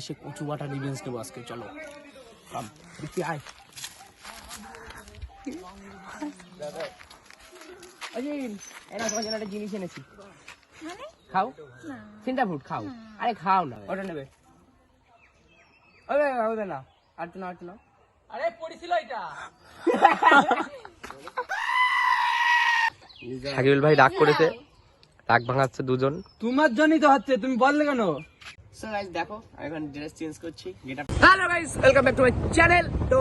এসে কচু বাটা রিভেন্স নেব আজকে চলো। দেখি আয়। এরা তোমার জন্য একটা জিনিস এনেছি। খাও? চিন্তা ফুড খাও। আরে খাও না। ওটা নেবে। ওবে না। আর তো না আর তো না। আরে পড়েছিল এটা। শাকিবুল ভাই রাগ করেছে। রাগ ভাঙাচ্ছে দুজন। তোমার জন্যই তো হচ্ছে তুমি বললে কেন? সো গাইস দেখো হ্যালো গাইস চ্যানেল তো,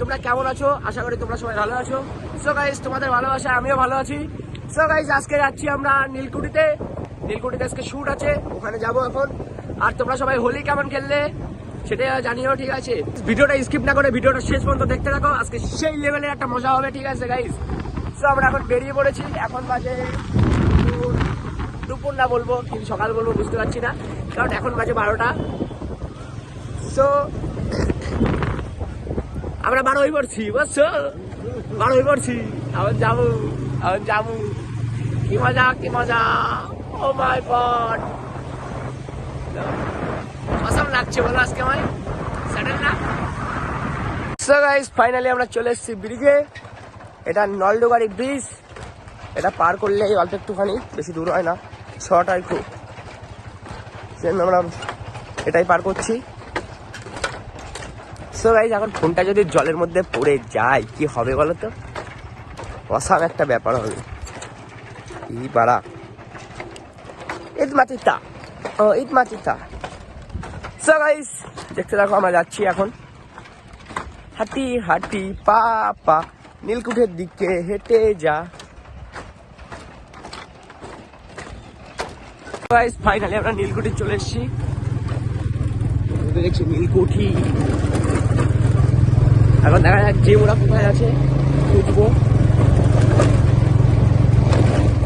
তোমরা কেমন আছো? আশা করি তোমরা সবাই ভালো আছো। সো তোমাদের ভালোবাসা, আমিও ভালো আছি। সো আজকে যাচ্ছি আমরা নীলকুঠিতে। নীলকুঠিতে আজকে শুট আছে, ওখানে এখন। আর তোমরা সবাই হোলি কেমন খেললে, সেটা জানিও, ঠিক আছে? ভিডিওটা স্কিপ না করে ভিডিওটা শেষ পর্যন্ত দেখতে থাকো, আজকে সেই লেভেলের একটা মজা হবে, ঠিক আছে গাইস সো আমরা এখন বেরিয়ে পড়েছি, এখন বাজে দুপুর না বলব, কিন্তু সকাল বলব, বুঝতে পারছি না। কারণ এখন বাজে বারোটা। সো আমরা বারো হয়ে পড়ছি, বুঝছ? বারো হয়ে পড়ছি। এখন যাব এখন যাব। কি মজা কি মজা। ও মাই গড অসম লাগছে আজকে না? সো ফাইনালি আমরা চলে এসেছি ব্রিজে। এটা ব্রিজ। এটা পার করলে অল্প একটুখানি, বেশি দূর হয় না। হয় খুব। সেজন্য আমরা এটাই পার করছি। সো গাইজ এখন ফোনটা যদি জলের মধ্যে পড়ে যায়, কি হবে বলো তো অসাম একটা ব্যাপার হবে। ই পাড়া ঈদ মাতিতা। ও, ঈদ মাতিতা। সো গাইজ দেখতে দেখো আমরা যাচ্ছি এখন। হাঁটি হাঁটি, পা পা, নীলকুঠের দিকে হেঁটে যা। গাইস ফাইনালি আমরা নীলকুঠি চলে এসেছি। দেখছি নীলকুঠি। এখন দেখা যাক যে ওরা কোথায় আছে উঠবো।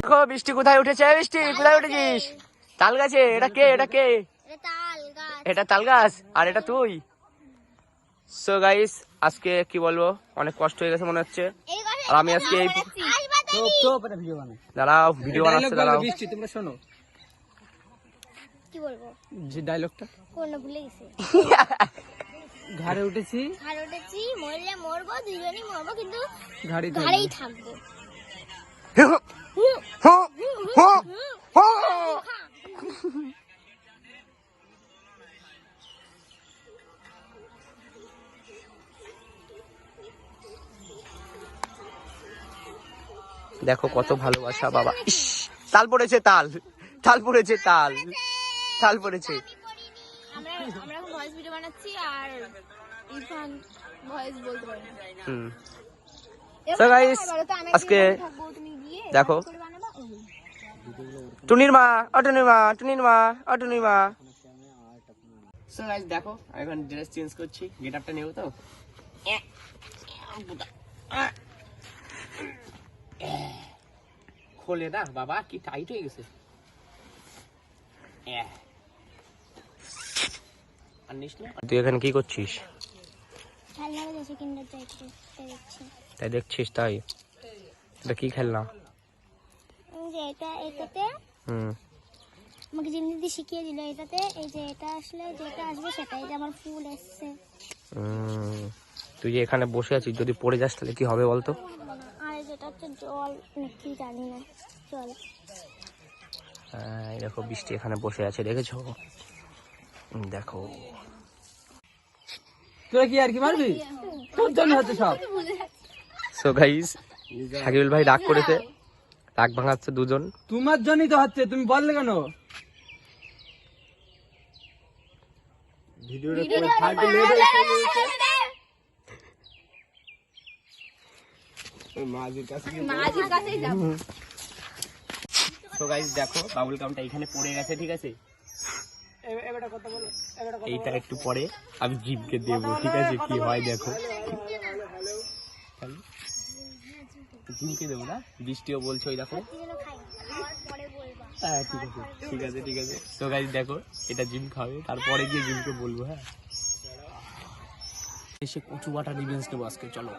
দেখো বৃষ্টি কোথায় উঠেছে? বৃষ্টি কোথায় উঠেছিস? তাল গাছে এটা কে এটা কে? এটা তাল গাছ আর এটা তুই? সো গাইস আজকে কি বলব? অনেক কষ্ট হয়ে গেছে মনে হচ্ছে। আর আমি আজকে এই দাঁড়াও ভিডিও বানাচ্ছে দাঁড়াও। বৃষ্টি তোমরা শোনো। কি বলব? যে ডায়লগটা কোন ভুলে গেছি। ঘাড়ে উঠেছি। ঘাড় উঠেছি মরলে মরবো দুজনই মরবো কিন্তু ঘাড়ি ঘাড়েই থাকব দেখো কত ভালোবাসা বাবা। তাল পড়েছে তাল। তাল পড়েছে তাল। তাল পড়েছে। আমরা আমরা এখন ভয়েস ভিডিও বানাচ্ছি আর ইরফান ভয়েস বলতে পারে হুম। এবার So guys, কোথায় বলো তো? আমি আজকে দেখো। টুনির মা অটুনির মা টুনির মা অটুনির মা সো গাইস দেখো আমি এখন ড্রেস চেঞ্জ করছি গেট আপটা নেব তো? খোলে না বাবা কি টাইট হয়ে গেছে। তুই এখানে কি করছিস? তাই দেখছিস তাই? এটা কি খেলনা? এই এটা এটাতে হুম। আমাকে শিখিয়ে দিল এটাতে এই যে এটা আসলে যেটা আসবে সেটা এই যে আমার ফুল এসছে। তুই যে এখানে বসে আছিস যদি পড়ে যাস তাহলে কি হবে বলতো? আর যেটা হচ্ছে জল নাকি জানি না জল। হ্যাঁ, দেখো বৃষ্টি এখানে বসে আছে দেখেছ? দেখো। তুই কি আর কি মারবি? তোর জন্য হচ্ছে সব। সো গাইস শাকিবুল ভাই রাগ করেছে। রাগ ভাঙাচ্ছে দুজন। তোমার জন্যই তো হচ্ছে তুমি বললে কেন? দেখো বাবুল কামটা এখানে পড়ে গেছে ঠিক আছে? এইটা একটু পরে আমি জিপকে দেবো ঠিক আছে? কি হয় দেখো। জিমকে দেবো না? বৃষ্টিও বলছো ওই দেখো। হ্যাঁ ঠিক আছে ঠিক আছে ঠিক আছে। তো গাইস দেখো এটা জিম খাবে তারপরে গিয়ে জিমকে বলব হ্যাঁ? এসে কচু বাটা রিভেন্স নেব আজকে চলো।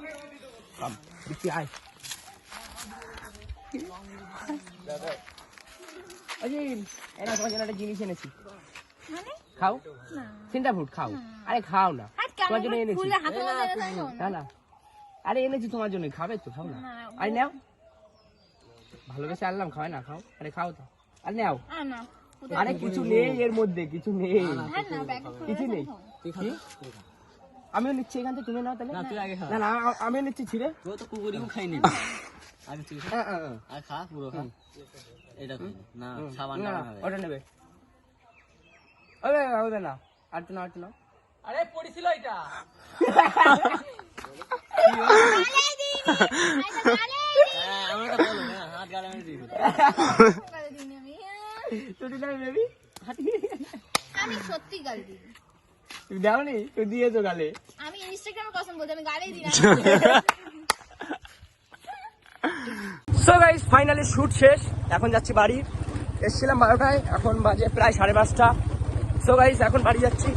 দেখি আয়। জিনিস এনেছি। খাও? না। তিনটা ফ্রুট খাও। আরে খাও না। তোমার জন্য এনেছি। না না। আরে এনেছি তোমার জন্য খাবে তো খাও না। আরে নাও। ভালোবেসে আনলাম খাও না খাও। আরে খাও তো। আরে নাও। আর কিছু নেই এর মধ্যে কিছু নেই। কিছু নেই। আমিও নিচ্ছি এখান থেকে তুমি নাও তাহলে। না তুই আগে খা। না না আমিও নিচ্ছি ছিঁড়ে। তো কুকুরিও খাইনি। হ্যাঁ, হ্যাঁ, হ্যাঁ। আর খা পুরো খা। এটা না সাবান না, ওটা নেবে। ওবে ওবে না। আর তো না আর তো আরে পড়েছিল এটা। আমি। তুই সত্যি গালে দিই তুমি দিয়েছ গালে আমি ইনস্টাগ্রামে কসম বলছি আমি গালেই দিই সো গাইস ফাইনালি শুট শেষ। এখন যাচ্ছি বাড়ি। এসেছিলাম বারোটায় এখন বাজে প্রায় সাড়ে পাঁচটা। সো গাইস এখন বাড়ি যাচ্ছি।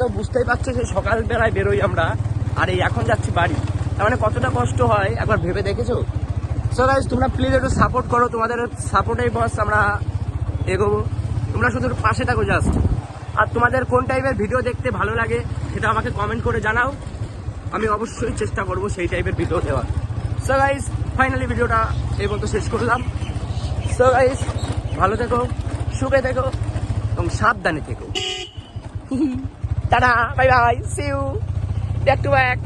তো বুঝতেই পারছ যে সকালবেলায় বেরোই আমরা, আর এই এখন যাচ্ছি বাড়ি। তার মানে কতটা কষ্ট হয়, একবার ভেবে দেখেছ? সো গাইস তোমরা প্লিজ একটু সাপোর্ট করো, তোমাদের সাপোর্টেই বস আমরা এগোবো। তোমরা শুধু পাশে থাকো জাস্ট আর তোমাদের কোন টাইপের ভিডিও দেখতে ভালো লাগে, সেটা আমাকে কমেন্ট করে জানাও। আমি অবশ্যই চেষ্টা করব সেই টাইপের ভিডিও দেওয়ার। সো গাইস ফাইনালি ভিডিওটা এই পর্যন্ত শেষ করলাম। সো গাইস ভালো থেকো, সুখে থেকো। সাবধানে থেকো। Tata bye bye see you back to back